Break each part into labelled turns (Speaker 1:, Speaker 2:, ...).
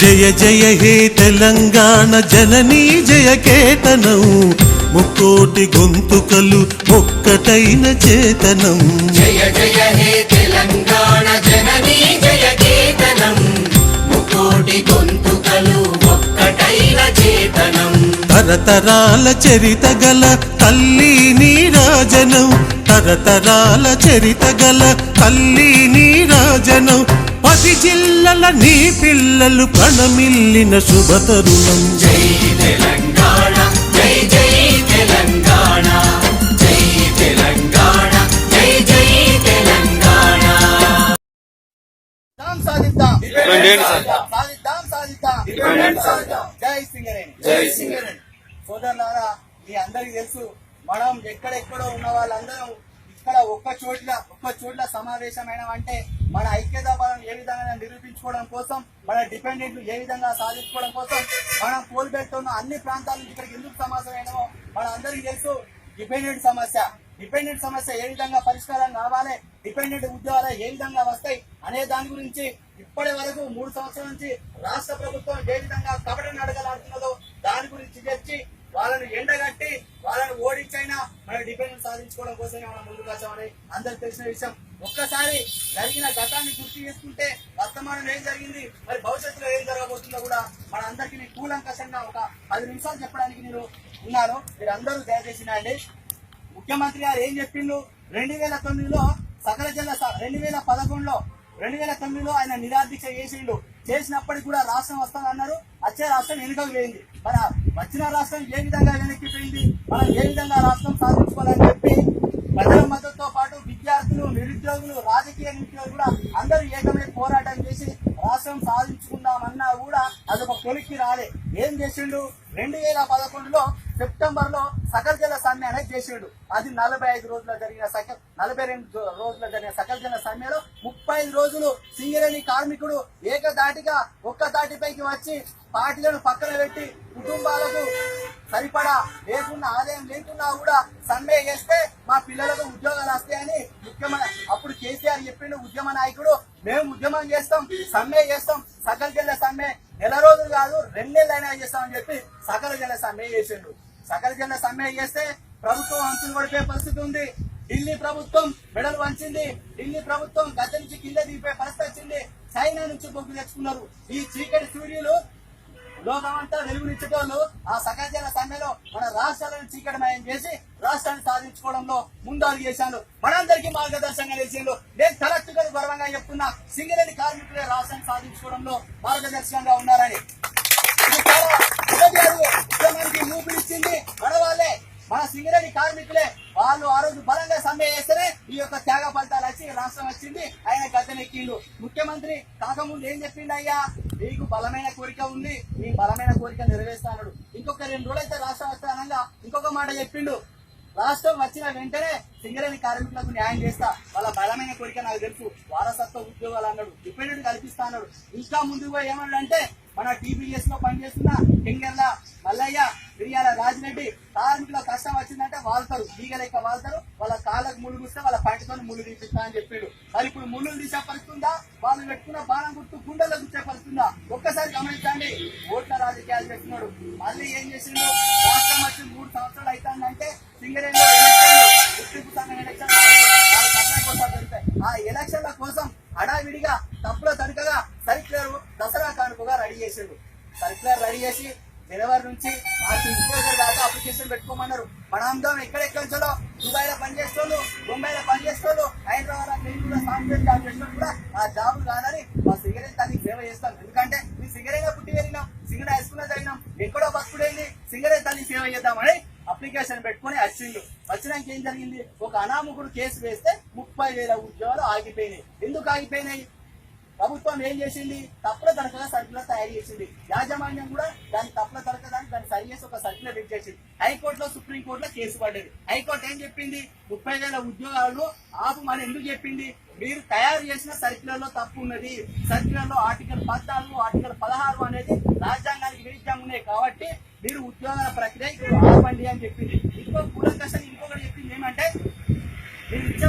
Speaker 1: జయ జయ హే తెలంగాణ జననీ జయ కేతనం. ముక్కోటి గొంతుకలు ఒక్కటైన చేతనం.
Speaker 2: జయ జయ హే తెలంగాణ జననీ జయ కేతనం. ముకోటి గొంతుకలు ఒక్కటైన చేతనం.
Speaker 1: తరతరాల చరిత గల తల్లి నీరాజనం. తరతరాల చరిత గల తల్లి నీరాజనం. పది జిల్లల నీ పిల్లలు ప్రణమిల్లిన శుభతరుణం
Speaker 2: జై తెలంగాణ జై జై తెలంగాణ జై తెలంగాణ జై జై తెలంగాణ
Speaker 3: సాధిద్దాం సాధిద్దాం
Speaker 4: సాధిద్దాం.
Speaker 3: సాధిద్దాం. జై సింగరేణి
Speaker 2: జై సింగరేణి.
Speaker 3: సోదరులారా మీ అందరికి తెలుసు మనం ఎక్కడెక్కడో ఉన్న వాళ్ళందరం ఇక్కడ ఒక్క చోట్ల ఒక్క చోట్ల సమావేశమైన అంటే మన ఐక్యత బలం ఏ విధంగా నిరూపించుకోవడం కోసం మన డిపెండెంట్లు ఏ విధంగా సాధించుకోవడం కోసం మనం కోల్పెడుతున్న అన్ని ప్రాంతాల నుంచి ఇక్కడికి ఎందుకు సమావేశమైనమో మన అందరికీ తెలుసు. డిపెండెంట్ సమస్య. డిపెండెంట్ సమస్య ఏ విధంగా పరిష్కారం కావాలి? డిపెండెంట్ ఉద్యోగాలు ఏ విధంగా వస్తాయి? అనే దాని గురించి ఇప్పటి వరకు మూడు సంవత్సరాల నుంచి రాష్ట్ర ప్రభుత్వం ఏ విధంగా కబడ్డీ నడగలాడుతున్నదో దాని గురించి చర్చి వాళ్ళని ఎండగట్టి వాళ్ళని ఓడించైనా మన డిపెండెన్స్ సాధించుకోవడం కోసమే మనం ముందుకు వచ్చామని అందరికి తెలిసిన విషయం. ఒక్కసారి జరిగిన గతాన్ని గుర్తు చేసుకుంటే వర్తమానం ఏం జరిగింది? మరి భవిష్యత్తులో ఏం జరగబోతుందో కూడా మన అందరికీ నేను కూలంకషంగా ఒక పది నిమిషాలు చెప్పడానికి నేను ఉన్నాను మీరు అందరూ దయచేసి అండి ముఖ్యమంత్రి గారు ఏం చెప్పిండు? రెండు వేల తొమ్మిదిలో సకల జిల్లా స- రెండు వేల పదకొండులో రెండు వేల తొమ్మిదిలో ఆయన నిరాదీక్ష చేసిండు. చేసినప్పటికి కూడా రాష్ట్రం వస్తుందన్నారు వచ్చే రాష్ట్రం వెనుకకు పోయింది మన వచ్చిన రాష్ట్రం ఏ విధంగా వెనక్కి పోయింది మనం ఏ విధంగా రాష్ట్రం సాధించుకోవాలని చెప్పి ప్రజల మద్దతుతో పాటు విద్యార్థులు నిరుద్యోగులు రాజకీయ నిరుద్యోగులు కూడా అందరూ ఏకమై పోరాటం చేసి రాష్ట్రం సాధించుకుందామన్నా కూడా అదొక కొలిక్కి రాలే. ఏం చేసిండు? రెండు వేల పదకొండులో సెప్టెంబర్లో సకల జల సమ్మె అనేది చేసిండు. అది నలభై ఐదు రోజుల జరిగిన సక నలభై రెండు రోజుల జరిగిన సకల జల సమ్మెలో ముప్పై ఐదు రోజులు సింగరేణి కార్మికుడు ఏకదాటిగా ఒక్క దాటిపైకి వచ్చి పార్టీలను పక్కన పెట్టి కుటుంబాలకు సరిపడా లేకుండా ఆదాయం లేకున్నా కూడా సమ్మె చేస్తే మా పిల్లలకు ఉద్యోగాలు వస్తాయని ముఖ్యమైన అప్పుడు కేసీఆర్ చెప్పిండు ఉద్యమ నాయకుడు మేము ఉద్యమం చేస్తాం సమ్మె చేస్తాం సకల జిల్లా సమ్మె. నెల రోజులు కాదు రెండేళ్ళైనా చేస్తామని చెప్పి సకల జిల్లా సమ్మె చేసిండు సకల జిల్లా సమ్మె చేస్తే ప్రభుత్వం అంచులు పడిపోయే పరిస్థితి ఉంది. ఢిల్లీ ప్రభుత్వం మెడలు వంచింది. ఢిల్లీ ప్రభుత్వం గత నుంచి కింద దిగిపోయే పరిస్థితి వచ్చింది. చైనా నుంచి బొగ్గు తెచ్చుకున్నారు. ఈ చీకటి సూర్యులు లోకమంతా వెలుగునిచ్చేటోళ్ళు ఆ సకల సమ్మెలో మన రాష్ట్రాలను చీకటమయం చేసి రాష్ట్రాన్ని సాధించుకోవడంలో ముందడుగు చేశాను మనందరికీ మార్గదర్శకంగా నిలిచిండు నేను తలెత్తుగా గర్వంగా చెప్తున్నా సింగరేణి కార్మికులే రాష్ట్రాన్ని సాధించుకోవడంలో మార్గదర్శకంగా ఉన్నారని. ఉద్యమానికి ఊపిరిచ్చింది మన వాళ్ళే మన సింగరేణి కార్మికులే వాళ్ళు ఆ రోజు బలంగా సమ్మె చేస్తేనే ఈ యొక్క త్యాగ ఫలితాలు వచ్చి రాష్ట్రం వచ్చింది. ఆయన గద్దెనెక్కిండు ముఖ్యమంత్రి కాకముందు ఏం చెప్పిండు అయ్యా? మీకు బలమైన కోరిక ఉంది. మీ బలమైన కోరిక నెరవేరుస్తాడు ఇంకొక రెండు రోజులైతే రాష్ట్రం వస్తానంగా ఇంకొక మాట చెప్పిండు. రాష్ట్రం వచ్చిన వెంటనే సింగరేణి కార్మికులకు న్యాయం చేస్తా. వాళ్ళ బలమైన కోరిక నాకు తెలుసు. వారసత్వ ఉద్యోగాలు అన్నాడు. డిపెండెంట్ కల్పిస్తా అన్నాడు. ఇంకా ముందుగా ఏమన్నాడు అంటే మన టీపీఎస్లో పనిచేస్తున్న కెంగర్ల మల్లయ్య మిరియాల రాజిరెడ్డి కార్మికుల కష్టం వచ్చిందంటే వాళ్తారు. ఈగలేక వాళ్తారు. వాళ్ళ కాళ్ళకు ముళ్ళు కూస్తే వాళ్ళ పంటతో ముళ్ళు తీపిస్తా అని చెప్పాడు. మరి ఇప్పుడు ముళ్ళు తీసే పరిస్థితుందా వాళ్ళు పెట్టుకున్న బాణం గుర్తు గుండెలో గుచ్చే పరిస్థితుందా ఒక్కసారి గమనించండి. ఓట్ల రాజకీయాలు పెట్టినాడు మళ్ళీ ఏం చేసిండు? రాష్ట్రం వచ్చి మూడు సంవత్సరాలు అవుతాందంటే సింగరేణిలో ఎలక్షన్లు సంఘం ఎలక్షన్ ఆ ఎలక్షన్ల కోసం హడావిడిగా సర్క్యులర్ రెడీ చేసి జనవరి నుంచి మార్చి ముప్పై దాకా అప్లికేషన్ పెట్టుకోమన్నారు. మనందరం ఎక్కడెక్కడిచో దుబాయ్లో పనిచేస్తోళ్ళు ముంబైలో పనిచేస్తోళ్ళు హైదరాబాద్ బెంగళూరు సాఫ్ట్వేర్ జాబ్ చేసిన కూడా ఆ జాబ్ కాదని మా సిగరెట్ దానికి సేవ చేస్తాం. ఎందుకంటే మీ సిగరెట్ పుట్టి వెళ్ళినాం సిగరెట్ వేసుకునే తగినాం ఎక్కడో బతుకుడేంది సిగరెట్ తల్లి సేవ చేద్దామని అప్లికేషన్ పెట్టుకుని వచ్చిండు. వచ్చినాక ఏం జరిగింది? ఒక అనామకుడు కేసు వేస్తే ముప్పై వేల ఉద్యోగాలు ఆగిపోయినాయి. ఎందుకు ఆగిపోయినాయి? ప్రభుత్వం ఏం చేసింది? తప్పుల దొరకగా సర్కులర్ తయారు చేసింది. యాజమాన్యం కూడా దాని తప్పుల దొరకడానికి దాన్ని సరి చేసి ఒక సర్కులర్ రిలీజ్ చేసింది. హైకోర్టులో సుప్రీం కోర్టులో కేసు పడ్డది. హైకోర్టు ఏం చెప్పింది? ముప్పై వేల ఉద్యోగాలు మన ఎందుకు చెప్పింది? మీరు తయారు చేసిన సర్క్యులర్లో తప్పు ఉన్నది. సర్క్యులర్లో ఆర్టికల్ పద్నాలుగు ఆర్టికల్ పదహారు అనేది రాజ్యాంగానికి విరుద్ధంగా ఉన్నాయి కాబట్టి మీరు ఉద్యోగాల ప్రక్రియ ఆపండి అని చెప్పింది. ఇంకో కూలంకషం ఇంకొకటి చెప్పింది ఏమంటే మీరు ఇచ్చే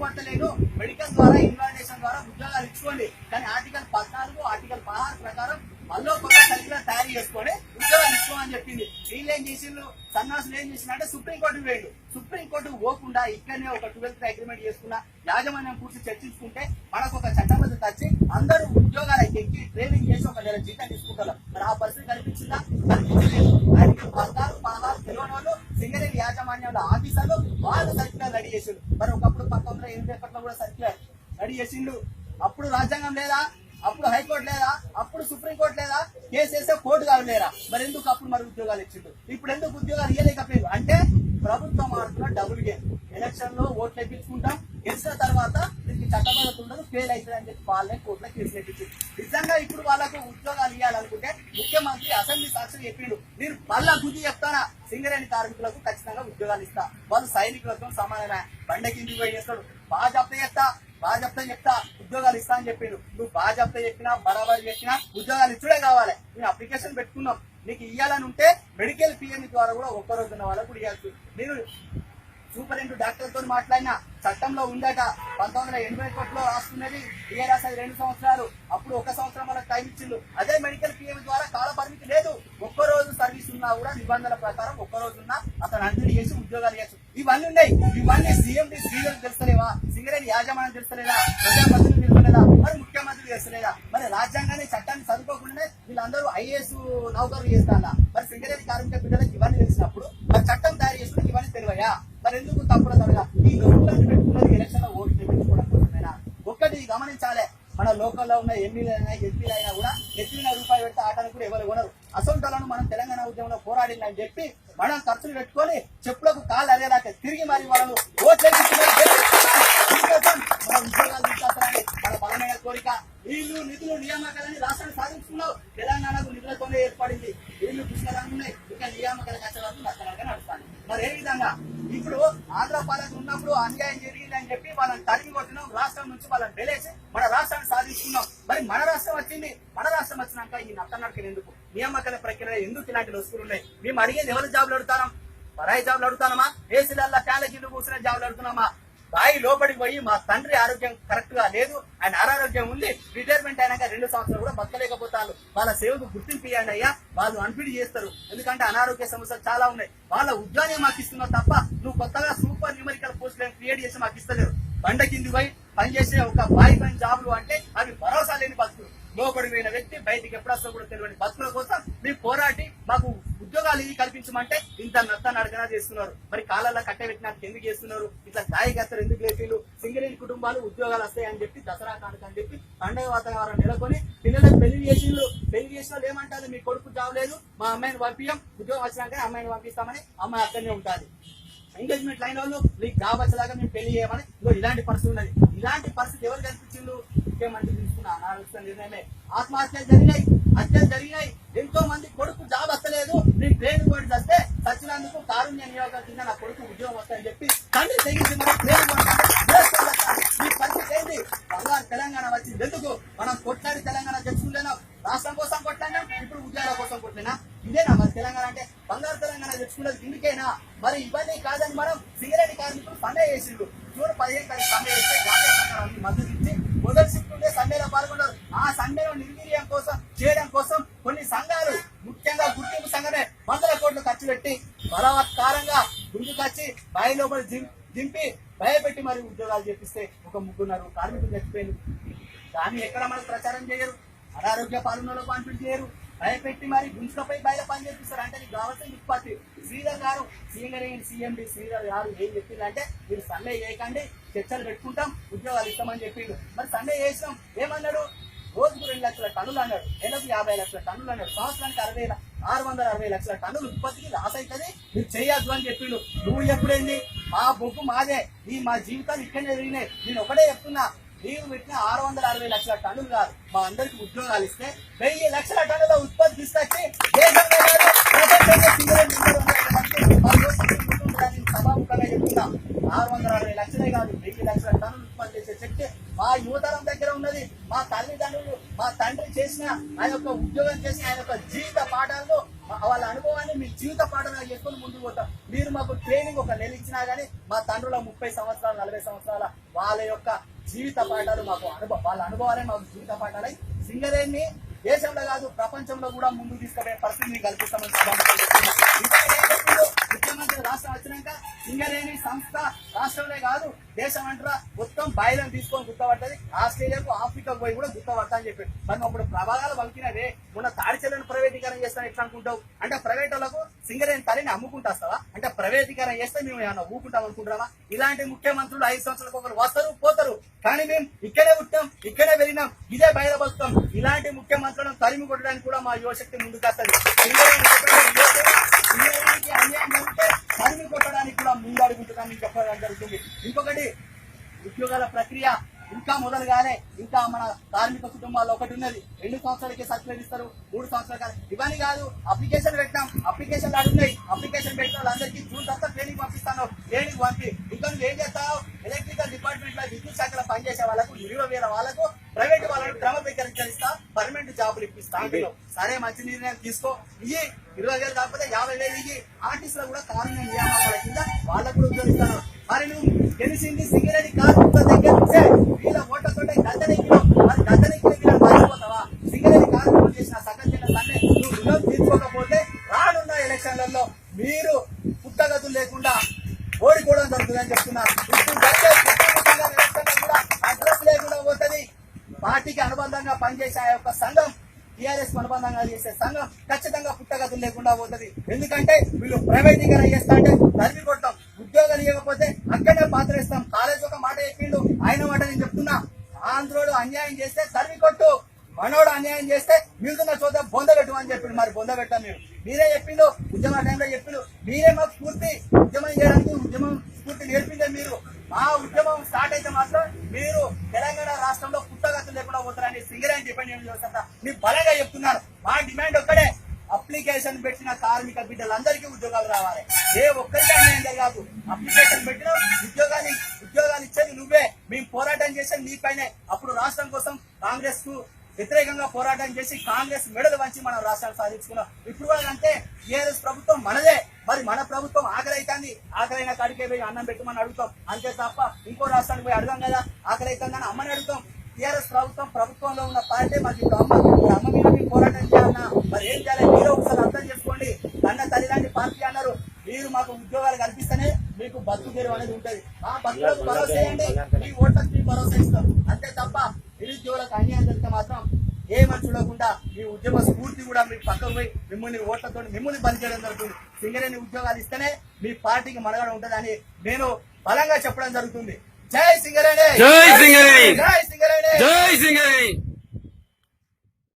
Speaker 3: ఉద్యోగాలు మెడికల్ ద్వారా ఇన్వాలిడేషన్ ద్వారా ఉద్యోగాలు ఇచ్చుకోండి. కానీ ఆర్టికల్ పద్నాలుగు ఆర్టికల్ పదహారు ప్రకారం మళ్ళీ కొత్త సర్క్యులర్ తయారు చేసుకొని ఉద్యోగాలు ఇచ్చుకోమని చెప్పింది. వీళ్ళు ఏం చేసిండ్రు? సన్నాసులు ఏం చేసినట్టే సుప్రీంకోర్టుకు వేయండు సుప్రీంకోర్టు పోకుండా ఇక్కడనే ఒక ట్వెల్త్ అగ్రిమెంట్ చేసుకున్న యాజమాన్యం కూర్చొని చర్చించుకుంటే మనకు ఒక చట్టబద్ధత వచ్చి అందరూ ఉద్యోగాలు ఎక్కి ట్రైనింగ్ చేసి ఒక నెల జీతం తీసుకుంటారు. మరి ఆ పరిస్థితి కనిపించిందా? కనిపించలేదు. సింగరేణి యాజమాన్యంలో ఆఫీసర్లు వాళ్ళు సర్క్యులర్ రెడీ చేసిండు. మరి ఒకప్పుడు పంతొమ్మిది వందల ఎనభై కూడా సర్క్యులర్ రెడీ చేసిండు. అప్పుడు రాజ్యాంగం లేదా? అప్పుడు హైకోర్టు లేదా? అప్పుడు సుప్రీంకోర్టు లేదా? కేసు వేస్తే కోర్టు కాదు లేరా మరి ఎందుకు అప్పుడు మరి ఉద్యోగాలు ఇచ్చిండు ఇప్పుడు ఎందుకు ఉద్యోగాలు ఇవ్వలేకపోయారు అంటే ప్రభుత్వం ఆడుతున్న డబుల్ గేమ్. ఎలక్షన్లో ఓట్లు వేయించుకుంటాం. గెలిచిన తర్వాత దీనికి చట్టబద్ధత ఉండదు ఫెయిల్ అవుతుంది అని చెప్పి వాళ్ళే కోర్టులో కేసు వేయించింది నిజంగా ఇప్పుడు వాళ్ళకు ఉద్యోగాలు ఇవ్వాలనుకుంటే ముఖ్యమంత్రి అసెంబ్లీ సాక్షి చెప్పిండు మీరు మళ్ళా గుద్ది చెప్తారా సింగరేణి కార్మికులకు ఖచ్చితంగా ఉద్యోగాలు ఇస్తా. వాళ్ళు సైనికులతో సమానమే. బండ కిందికి పోయి చేస్తాడు. బాగా చెప్తా చెప్తా బాగా చెప్తా చెప్తా ఉద్యోగాలు ఇస్తా అని చెప్పిండు నువ్వు బాగా చెప్తా చెప్పినా బరాబరి చెప్పినా ఉద్యోగాలు ఇచ్చుడే కావాలి. నేను అప్లికేషన్ పెట్టుకున్నాం. నీకు ఇవ్వాలని ఉంటే మెడికల్ పిఎం ద్వారా కూడా ఒక్క రోజున వాళ్ళకు కూడా ఇవ్వచ్చు నేను డాక్టర్తో మాట్లాడినా మాట్లాడిన చట్టంలో ఉందట పంతొమ్మిది వందల ఎనభై ఒకటిలో రాస్తున్నది ఏ రాసేది రెండు సంవత్సరాలు. అప్పుడు ఒక సంవత్సరం వాళ్ళకి టైం ఇచ్చిండు. అదే మెడికల్ పిఎం ద్వారా కాల పరిమితి లేదు. ఒక్క రోజు సర్వీస్ ఉన్నా కూడా నిబంధనల ప్రకారం ఒక్క రోజు ఉన్నా అతను అంజలి చేసి ఉద్యోగాలు చేయొచ్చు. ఇవన్నీ ఉన్నాయి. ఇవన్నీ సీఎండి సీఎం తెలుస్తలేవా? సింగరేణి యాజమాన్యం తెలుస్తలేదా? ప్రజాప్రతినిధులు తెలుస్తలేదా? మరి ముఖ్యమంత్రి తెలుస్తలేదా? మరి రాజ్యాంగాన్ని చట్టాన్ని చదువుకోకుండానే వీళ్ళందరూ ఐఏఎస్ నౌకర్లు చేస్తారా? మరి సింగరేణి కార్మిక బిడ్డలకి ఇవన్నీ తెలిసినప్పుడు మరి చట్టం తయారు చేసుకుని ఇవన్నీ తెలివయా మరి ఎందుకు తప్పుడు తరగా ఈ నొప్పులను పెట్టుకున్నది ఎలక్షన్లో ఓట్లు తెప్పించుకోవడం కోసమేనా ఒక్కటి గమనించాలి మన లోకల్లో ఉన్న ఎమ్మెల్యే అయినా ఎంపీలు అయినా కూడా ఎత్తిన రూపాయలు పెడితే ఆటను కూడా ఎవరు కొనరు. అసొంటాలను మనం తెలంగాణ ఉద్యమంలో పోరాడిందని చెప్పి మనం ఖర్చులు పెట్టుకొని చెప్పులకు కాళ్ళు అదేలాక తిరిగి మరి వాళ్ళు ఓట్లేసి ఉద్యోగాలు తీసుకొస్తారని మన బలమైన కోరిక. వీళ్ళు నిధులు నియామకాలని రాష్ట్రాన్ని సాధించుకున్నావు. తెలంగాణకు నిధులతోనే ఏర్పడింది. వీళ్ళు పుష్కలంగా ఉన్నాయి. ఇంకా నియామకాలకు వచ్చే వరకు నడుస్తాను మరి ఏ విధంగా? ఇప్పుడు ఆంధ్ర పాలన ఉన్నప్పుడు అన్యాయం జరిగింది అని చెప్పి వాళ్ళని తరిమి కొట్టినాం రాష్ట్రం నుంచి వాళ్ళని వెలేసి మన రాష్ట్రాన్ని సాధించుకున్నాం మరి మన రాష్ట్రం వచ్చింది మన రాష్ట్రం వచ్చినాక ఈ నట్టనడకలు ఎందుకు నియామకాల ప్రక్రియ ఎందుకు ఇలాంటి వస్తువులు ఉన్నాయి. మేము అడిగేది ఎవరు జాబులు అడుగుతాం పరాయి జాబులు అడుగుతానమా ఏసీలల్లా కాలేజీలు కూర్చున్న జాబులు అడుగుతున్నామా బాయి లోపలికి పోయి మా తండ్రి ఆరోగ్యం కరెక్ట్గా లేదు. ఆయన అనారోగ్యం ఉంది. రిటైర్మెంట్ అయినాక రెండు సంవత్సరాలు కూడా బతకలేకపోతారు. వాళ్ళ సేవకు గుర్తింపు ఇవ్వండి అయ్యా. వాళ్ళు అన్ఫిడ్ చేస్తారు. ఎందుకంటే అనారోగ్య సమస్యలు చాలా ఉన్నాయి. వాళ్ళ ఉద్యోగం మాకు ఇస్తున్నావు తప్ప నువ్వు కొత్తగా సూపర్ న్యూమరికల్ పోస్ట్ క్రియేట్ చేసి మాకు ఇస్తలేరు బండ కింది పోయి పనిచేసే ఒక బాయి పని జాబులు అంటే అవి భరోసా లేని బతుకులు. లోపలికి పోయిన వ్యక్తి బయటికి ఎప్పుడొస్తా కూడా తెలియని బతుకుల కోసం మీ పోరాటి మాకు ఇవి కల్పించమంటే ఇంత నత్త నడకన చేస్తున్నారు. మరి కాలాల్లో కట్టబెట్టినాక ఎందుకు చేస్తున్నారు. ఇట్లా దాయిగత్తరు ఎందుకు లేపిలు సింగిల్ కుటుంబాలు ఉద్యోగాలు వస్తాయని చెప్పి దసరా కానుక అని చెప్పి పండగ వాతావరణం నెలకొని పిల్లలకు పెళ్ళి చేసిళ్ళు పెళ్ళి చేసిన వాళ్ళు ఏమంటారు? మీ కొడుకు జాబ్ లేదు. మా అమ్మాయిని పంపించాం ఉద్యోగం వచ్చినాక అమ్మాయిని పంపిస్తామని అమ్మాయి అక్కడనే ఉంటుంది. ఎంగేజ్మెంట్ లైన్ వాళ్ళు మీకు కావచ్చలాగా మేము పెళ్ళి చేయమని ఇలాంటి పరిస్థితి ఉన్నది. ఇలాంటి పరిస్థితి ఎవరు కల్పించిండు ముఖ్యమంత్రి తీసుకున్న? అనాలోచిత నిర్ణయమే. ఆత్మహత్యలు జరిగినాయి హత్యలు జరిగినాయి. ఎంతో మంది కొడుకు జాబ్ వస్తలేదు నీ ట్రైన్ కోడి వస్తే సచ్చినందుకు కారుణ్య నియోగం కింద నా కొడుకు ఉద్యోగం వస్తాయని చెప్పి తండ్రి తెగించి మన ట్రైన్ ఈ పరిస్థితి ఏంటి? బంగారు తెలంగాణ వచ్చింది ఎందుకు? మనం కొట్లాడి తెలంగాణ తెచ్చుకోలేనా రాష్ట్రం కోసం కొట్లాడినా ఇప్పుడు ఉద్యోగాల కోసం కొట్టినా? ఇదేనా మరి తెలంగాణ అంటే? బంగారు తెలంగాణ తెచ్చుకున్నది ఇందుకేనా? మరి ఇవన్నీ కాదని మనం సింగరేణి కార్మికులు పండే చేసిండు చూడు పదిహేను తారీఖు పండే చేస్తే జాతీయ మద్దతు ఇచ్చి మొదటి షిఫ్ట్ ఉండే సమ్మెలో పాల్గొన్నారు. ఆ సమ్మెలో నిర్వీర్యం కోసం చేయడం కోసం కొన్ని సంఘాలు ముఖ్యంగా గుర్తింపు సంఘమే వందల కోట్లు ఖర్చు పెట్టి బలవత్కారంగా ముందుకొచ్చి బాయి లోపల దింపి భయపెట్టి మరి ఉద్యోగాలు చేపిస్తే ఒక ముగ్గురున్నర కార్మికులు చచ్చిపోయారు దాన్ని ఎక్కడ మనకు ప్రచారం చేయరు. అనారోగ్య పాలనలో కాన్ఫిడెంట్ చేయరు. భయపెట్టి మరి గుంజుకపై బయట పని చేపిస్తారు. అంటే నీకు కావాల్సిన ఉత్పత్తి. శ్రీధర్ గారు సీఎం సీఎండి శ్రీధర్ గారు ఏం చెప్పిందంటే మీరు సండే చేయకండి చర్చలు పెట్టుకుంటాం ఉద్యోగాలు ఇస్తామని చెప్పిండు. మరి సండే చేసినాం. ఏమన్నాడు? రోజుకు రెండు లక్షల టన్నులు అన్నాడు. నెలకు యాభై లక్షల టన్నులు అన్నాడు. సంవత్సరానికి అరవై ఆరు వందల అరవై లక్షల టన్నులు ఉత్పత్తికి లాస్ అవుతుంది మీరు చేయొద్దు అని చెప్పిండు. నువ్వు ఎప్పుడైంది? మా బొగ్గు మాదే. ఈ మా జీవితాలు ఇక్కడనే జరిగినాయి నేను ఒకటే చెప్తున్నా. నీవు పెట్టిన ఆరు వందల అరవై లక్షల టన్నులు కాదు. మా అందరికి ఉద్యోగాలు ఇస్తే వెయ్యి లక్షల టన్నుల ఉత్పత్తి తీసుకొచ్చి సభాముఖంగా చెప్తున్నా. ఆరు వందల అరవై లక్షలే కాదు వెయ్యి లక్షల టన్నులు ఉత్పత్తి చేసే శక్తి మా యువతరం దగ్గర ఉన్నది. మా తల్లిదండ్రులు మా తండ్రి చేసిన ఆయన యొక్క ఉద్యోగం చేసిన ఆయన యొక్క జీవిత పాఠాలను వాళ్ళ అనుభవాన్ని మీ జీవిత పాఠంగా చేసుకొని ముందుకు పోతాం. మీరు మాకు ట్రైనింగ్ ఒక నెల ఇచ్చినా కానీ మా తండ్రుల ముప్పై సంవత్సరాలు నలభై సంవత్సరాల వాళ్ళ యొక్క జీవిత పాఠాలు మాకు అనుభవం వాళ్ళ అనుభవాలే మాకు జీవిత పాఠాలై సింగరేణి దేశంలో కాదు ప్రపంచంలో కూడా ముందుకు తీసుకుపోయే పరిస్థితిని కల్పిస్తామని ముఖ్యమంత్రి రాష్ట్రం వచ్చినాక సింగరేణి సంస్థ రాష్ట్రంలో కాదు దేశం అంటారా మొత్తం బాయిలను తీసుకొని గుర్తపడుతుంది. ఆస్ట్రేలియాకు ఆఫ్రికా పోయి కూడా గుర్తపడతా అని చెప్పి మరి అప్పుడు ప్రభావాలు పలికినదే మొన్న తాడిచెలను ప్రైవేటీకరణ చేస్తాను ఎట్లా అనుకుంటావు? అంటే ప్రైవేట్ వాళ్ళకు సింగరేణి తల్లిని అమ్ముకుంటాస్తావా అంటే ప్రైవేటీకరణ చేస్తే మేము ఏమైనా ఊకుంటాం అనుకుంటామా ఇలాంటి ముఖ్యమంత్రులు ఐదు సంవత్సరాలకు ఒకరు వస్తారు పోతారు. కానీ మేము ఇక్కడే పుట్టాం ఇక్కడే వెళ్ళినాం ఇదే బయలుపరుస్తాం. ఇలాంటి ముఖ్యమంత్రులను తరిమి కొట్టడానికి కూడా మా యువశక్తి ముందుకు వస్తుంది. చెప్పడం జరుగుతుంది ఇంకొకటి ఉద్యోగాల ప్రక్రియ ఇంకా మొదలు కాలే ఇంకా మన కార్మిక కుటుంబాల్లో ఒకటి ఉన్నది. రెండు సంవత్సరాలకి సర్టిఫికేట్ ఇస్తారు మూడు సంవత్సరాలు కాదు. ఇవన్నీ కాదు అప్లికేషన్ పెట్టాం అప్లికేషన్ అడుగున్నాయి అప్లికేషన్ పెట్టిన వాళ్ళందరికీ జూన్ తర్వాత ట్రైనింగ్ పంపిస్తాను. ట్రైనింగ్ పంపి ఇంకా ఏం చేస్తావు? ఎలక్ట్రికల్ డిపార్ట్మెంట్లో విద్యుత్ శాఖలో పనిచేసే వాళ్ళకు ఇరవై వేల వాళ్ళకు ప్రైవేట్ వాళ్ళకు క్రమబద్ధీకరిస్తా పర్మనెంట్ జాబులు ఇప్పిస్తా సరే మంచి నిర్ణయం తీసుకో. ఇయ్యి. ఇరవై వేలు కాకపోతే యాభై వేలు ఇయ్యి. ఆర్టిస్ట్లో కూడా కారుణ్య నియామకాల కింద వాళ్ళకు కూడా ఉద్యోగిస్తాను మరి నువ్వు తెలిసింది సింగరేణి కార్మికుల దగ్గర నుంచే. వీళ్ళ ఓట్లతోటే గద్దెనెక్కినావు మరి గద్దెనెక్కిన మారిపోతావా? మర్చిపోతావా సింగరేణి కార్మికులు చేసిన సగం తన్నే నువ్వు రుణం తీర్చుకోకపోతే రానున్న ఎలక్షన్లలో మీరు పుట్టగతులు లేకుండా ఓడిపోవడం జరుగుతుందని చెప్తున్నారు అడ్రస్ లేకుండా పోతుంది. పార్టీకి అనుబంధంగా పనిచేసే ఆ యొక్క సంఘం టీఆర్ఎస్ అనుబంధంగా చేసే సంఘం ఖచ్చితంగా పుట్టగతులు లేకుండా పోతుంది. ఎందుకంటే వీళ్ళు ప్రైవేటీకరణ చేస్తా అంటే తరిమి చేయకపోతే అక్కడే పాత్ర ఇస్తాం కాలేజ్ ఒక మాట చెప్పిండు. ఆయన మాట నేను చెప్తున్నా. ఆంధ్రోడు అన్యాయం చేస్తే తరిమి కొట్టు. మనోడు అన్యాయం చేస్తే మిగుతున్న చోట బొంద పెట్టు అని చెప్పిండు. మరి బొంద పెట్టాం మీరు? మీరే చెప్పిండు. ఉద్యమ టైంలో చెప్పిండు. మీరే మాకు స్ఫూర్తి. ఉద్యమం చేయడానికి ఉద్యమం స్ఫూర్తి నేర్పిందే మీరు. మా ఉద్యమం స్టార్ట్ అయితే మాత్రం మీరు తెలంగాణ రాష్ట్రంలో పుట్టగతులు లేకుండా పోతారని సింగరేణి డిపెండ్ చేస్తా మీ బలంగా చెప్తున్నారు. మా డిమాండ్ ఒక్కడే. అప్లికేషన్ పెట్టిన కార్మిక బిడ్డలందరికీ ఉద్యోగాలు రావాలి. ఏ ఒక్కరికి అన్యాయం జరగదు. అప్లికేషన్ పెట్టిన ఉద్యోగాన్ని ఉద్యోగాలు ఇచ్చేది నువ్వే. మేము పోరాటం చేసేది నీపైనే అప్పుడు రాష్ట్రం కోసం కాంగ్రెస్కు వ్యతిరేకంగా పోరాటం చేసి కాంగ్రెస్ మెడలు వంచి మనం రాష్ట్రాలు సాధించుకున్నాం. ఇప్పుడు వాళ్ళంటే టీఆర్ఎస్ ప్రభుత్వం మనదే. మరి మన ప్రభుత్వం ఆకలి ఆకలైన కాడికే పోయి అన్నం పెట్టమని అడుగుతాం. అంతే తప్ప ఇంకో రాష్ట్రానికి పోయి అడగాం కదా. ఆకలి అవుతుందని అమ్మని అడుగుతాం. టీఆర్ఎస్ ప్రభుత్వం ప్రభుత్వంలో ఉన్న పార్టీ మాకు అమ్మ అమ్మ మీద మరి ఏం చేయాలి? మీరు ఒకసారి అర్థం చేసుకోండి. కన్న తల్లి లాంటి పార్టీ అన్నారు. మీరు మాకు ఉద్యోగాలు కల్పిస్తేనే మీకు బతుకు తెరువు అనేది ఉంటది. ఆ బతుకులకు భరోసా చేయండి మీ ఓట్లకు మీ భరోసా ఇస్తాం. అంతే తప్ప నిరుద్యోగులకు అన్యాయం జరిగితే మాత్రం ఏమని చూడకుండా మీ ఉద్యమ స్ఫూర్తి కూడా మీరు పక్కకు పోయి మిమ్మల్ని ఓట్లతో మిమ్మల్ని బలి చేయడం జరుగుతుంది. సింగరేణి ఉద్యోగాలు ఇస్తేనే మీ పార్టీకి మనగడ ఉంటుందని నేను బలంగా చెప్పడం జరుగుతుంది. జై సింగరేణి!
Speaker 4: జై సింగరేణి!
Speaker 3: జై సింగరేణి!
Speaker 4: జై సింగరేణి!